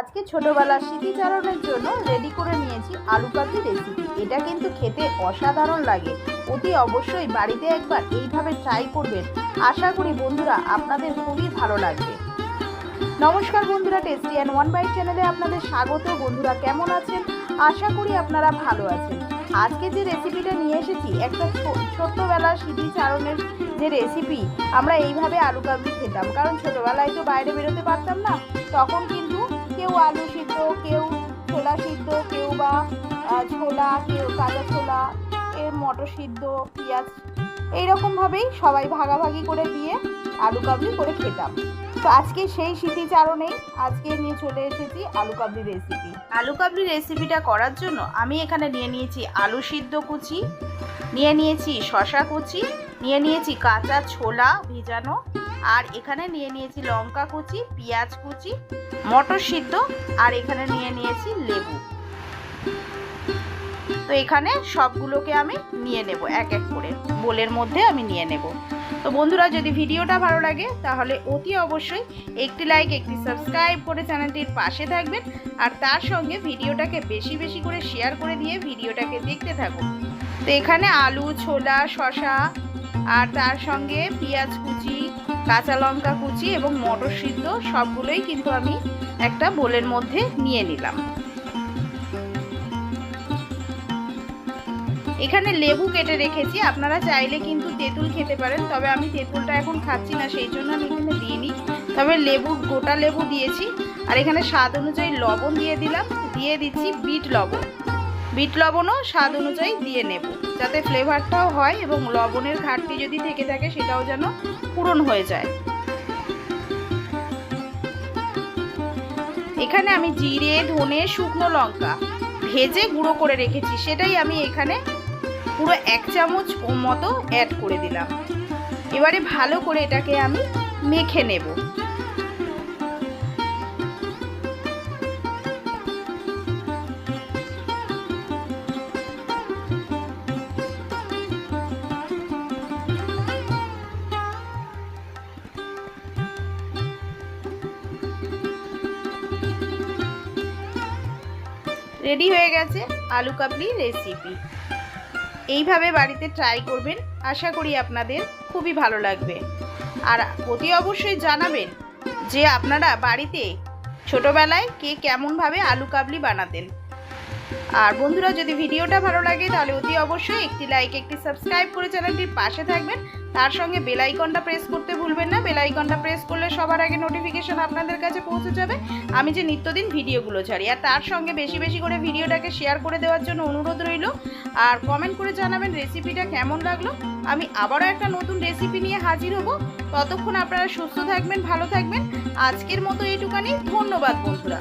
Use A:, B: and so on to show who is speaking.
A: আজকে ছোটবেলার স্মৃতিচারণের জন্য রেডি করে নিয়েছি আলু কাবলি রেসিপি এটা কিন্তু খেতে অসাধারণ লাগে। অতি অবশ্যই বাড়িতে একবার এইভাবে ট্রাই করবেন। আশা করি বন্ধুরা আপনাদের খুবই ভালো লাগবে। নমস্কার বন্ধুরা টেস্টি অ্যান্ড ওয়ান বাইট চ্যানেলে আপনাদের স্বাগত। বন্ধুরা কেমন আছেন? আশা করি আপনারা ভালো আছেন। আজকে যে রেসিপিটা নিয়ে এসেছি, একটা ছোট্টবেলার স্মৃতিচারণের যে রেসিপি আমরা এইভাবে আলু কাবলি খেতাম। কারণ ছোটবেলায় তো বাইরে বেরোতে পারতাম না, তখন কিন্তু কেউ আলু সিদ্ধ, কেউ ছোলা সিদ্ধ, কেউ বা ছোলা, কেউ কাঁচা ছোলা এর মটর সিদ্ধ, পেঁয়াজ। এইরকমভাবেই সবাই ভাগাভাগি করে দিয়ে আলু কাবলি করে খেতাম। তো আজকে সেই স্মৃতিচারণেই আজকে নিয়ে চলে এসেছি আলু কাবলি রেসিপি আলু কাবলি রেসিপিটা করার জন্য আমি এখানে নিয়ে নিয়েছি আলু সিদ্ধ কুচি, নিয়ে নিয়েছি শশা কুচি, নিয়ে নিয়েছি কাঁচা ছোলা ভিজানো আর এখানে নিয়ে নিয়েছি লঙ্কা কুচি, পেঁয়াজ কুচি, মটর সিদ্ধ, আর এখানে নিয়ে নিয়েছি লেবু। তো এখানে সবগুলোকে আমি নিয়ে নেব, এক এক করে। বোলের মধ্যে আমি নিয়ে নেব। তো বন্ধুরা, যদি ভিডিওটা ভালো লাগে, তাহলে অতি অবশ্যই একটি লাইক, একটি সাবস্ক্রাইব করে চ্যানেলটির পাশে থাকবেন। আর তার সঙ্গে ভিডিওটাকে বেশি বেশি করে শেয়ার করে দিয়ে ভিডিওটাকে দেখতে থাকুন। তো এখানে আলু, ছোলা শশা আর তার সঙ্গে পেঁয়াজ কুচি কাঁচা লঙ্কা কুচি এবং মটর সিদ্ধ সবগুলোই কিন্তু আমি একটা বোলের মধ্যে নিয়ে নিলাম। এখানে লেবু কেটে রেখেছি, আপনারা চাইলে কিন্তু তেঁতুল খেতে পারেন, তবে আমি তেঁতুলটা এখন খাচ্ছি না, সেই জন্য আমি এখানে দিইনি। তবে লেবু, গোটা লেবু দিয়েছি, আর এখানে স্বাদ অনুযায়ী লবণ দিয়ে দিলাম, দিয়ে দিচ্ছি বিট লবণ। বিট লবণও স্বাদ অনুযায়ী দিয়ে নেব। যাতে ফ্লেভারটাও হয় এবং লবণের ঘাটতি যদি থেকে থাকে, সেটাও যেন পূরণ হয়ে যায়। এখানে আমি জিরে, ধনে, শুকনো লঙ্কা ভেজে গুঁড়ো করে রেখেছি। সেটাই আমি এখানে পুরো এক চামচ মতো অ্যাড করে দিলাম। এবারে ভালো করে এটাকে আমি মেখে নেব। রেডি হয়ে গেছে আলু কাবলি রেসিপি এইভাবে বাড়িতে ট্রাই করবেন, আশা করি আপনাদের খুবই ভালো লাগবে। আর অতি অবশ্যই জানাবেন যে আপনারা বাড়িতে ছোটোবেলায় কে কেমনভাবে আলু কাবলি বানাতেন। আর বন্ধুরা, যদি ভিডিওটা ভালো লাগে, তাহলে অতি অবশ্যই একটি লাইক একটি সাবস্ক্রাইব করে চ্যানেলটির পাশে থাকবেন। তার সঙ্গে বেল আইকনটা প্রেস করতে ভুলবেন না। বেল আইকনটা প্রেস করলে সবার আগে নোটিফিকেশন আপনাদের কাছে পৌঁছে যাবে। আমি যে নিত্যদিন ভিডিওগুলো ছাড়ি, আর তার সঙ্গে বেশি বেশি করে ভিডিওটাকে শেয়ার করে দেওয়ার জন্য অনুরোধ রইল। আর কমেন্ট করে জানাবেন রেসিপিটা কেমন লাগল। আমি আবারও একটা নতুন রেসিপি নিয়ে হাজির হব। ততক্ষণ আপনারা সুস্থ থাকবেন, ভালো থাকবেন। আজকের মতো এইটুকানি ধন্যবাদ, বন্ধুরা।